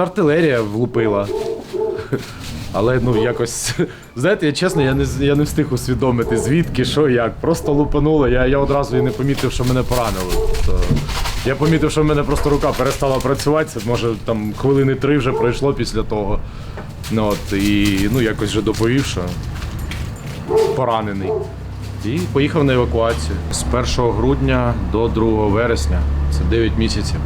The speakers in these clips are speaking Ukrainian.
Артилерія влупила. Але ну якось, знаєте, я чесно, я не, я не встиг усвідомити, звідки, що, як. Просто лупануло, я, я одразу і не помітив, що мене поранило. То, я помітив, що в мене просто рука перестала працювати. Це може там хвилини три вже пройшло після того. Ну, от, і ну, якось вже доповів, що поранений. І поїхав на евакуацію. З 1 грудня до 2 вересня. Це 9 місяців.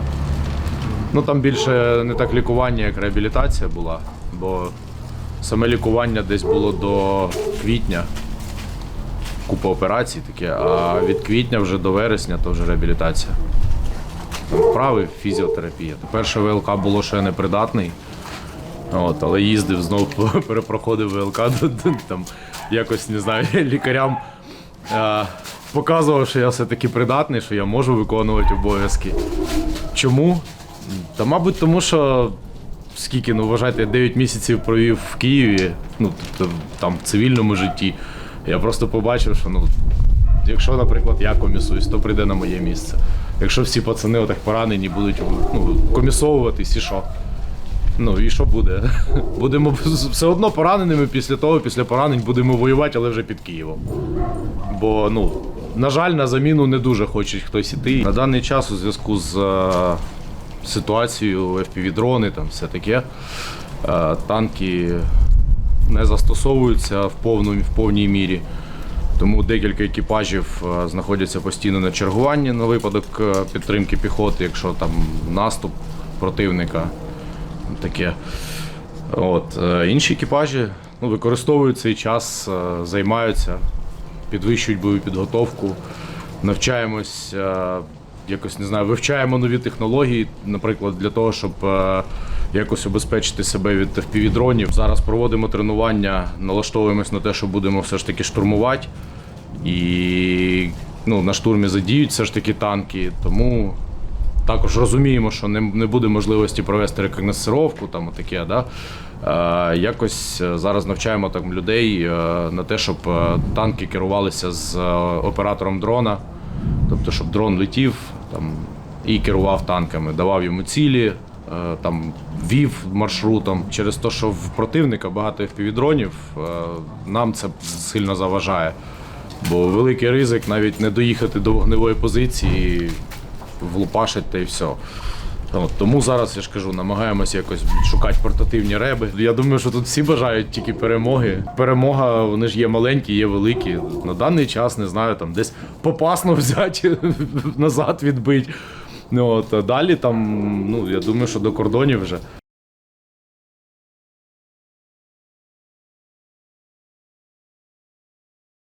Ну там більше не так лікування, як реабілітація була, бо саме лікування десь було до квітня. Купа операцій таке, а від квітня вже до вересня то вже реабілітація. Вправи, фізіотерапія. Перше ВЛК було ще непридатний. От, але їздив знов перепроходив ВЛК, там якось не знаю, лікарям е, показував, що я все-таки придатний, що я можу виконувати обов'язки. Чому? Та, мабуть, тому що скільки, ну вважайте, я 9 місяців провів в Києві, ну тобто там в цивільному житті. Я просто побачив, що ну, якщо, наприклад, я комісуюсь, то прийде на моє місце. Якщо всі пацани отак поранені будуть ну, комісовуватись, і що? Ну і що буде? Будемо все одно пораненими після того, після поранень будемо воювати, але вже під Києвом. Бо, ну, на жаль, на заміну не дуже хоче хтось іти. На даний час у зв'язку з ситуацією FPV-дрони, там все таке, е, танки не застосовуються в, повну, в повній мірі. Тому декілька екіпажів е, знаходяться постійно на чергуванні на випадок е, підтримки піхоти, якщо там наступ противника таке. От, інші екіпажі ну, використовують цей час, займаються, підвищують бойову підготовку, навчаємось, якось не знаю, вивчаємо нові технології, наприклад, для того, щоб е, якось обезпечити себе від FPV-дронів. Зараз проводимо тренування, налаштовуємось на те, що будемо все ж таки штурмувати. І ну, на штурмі задіють все ж таки танки, тому також розуміємо, що не, не буде можливості провести рекогносцировку, там таке, да? Е, якось е, зараз навчаємо там людей е, на те, щоб е, танки керувалися з оператором дрона, тобто, щоб дрон летів там, і керував танками, давав йому цілі, е, там, вів маршрутом. Через те, що в противника багато FPV-дронів, е, нам це сильно заважає. Бо великий ризик навіть не доїхати до вогневої позиції, влупашить та і все. От, тому зараз я ж кажу, намагаємося якось шукати портативні реби. Я думаю, що тут всі бажають тільки перемоги. Перемога, вони ж є маленькі, є великі. На даний час не знаю, там десь попасно взяти, назад відбити. Ну, от, а далі там, ну я думаю, що до кордонів вже.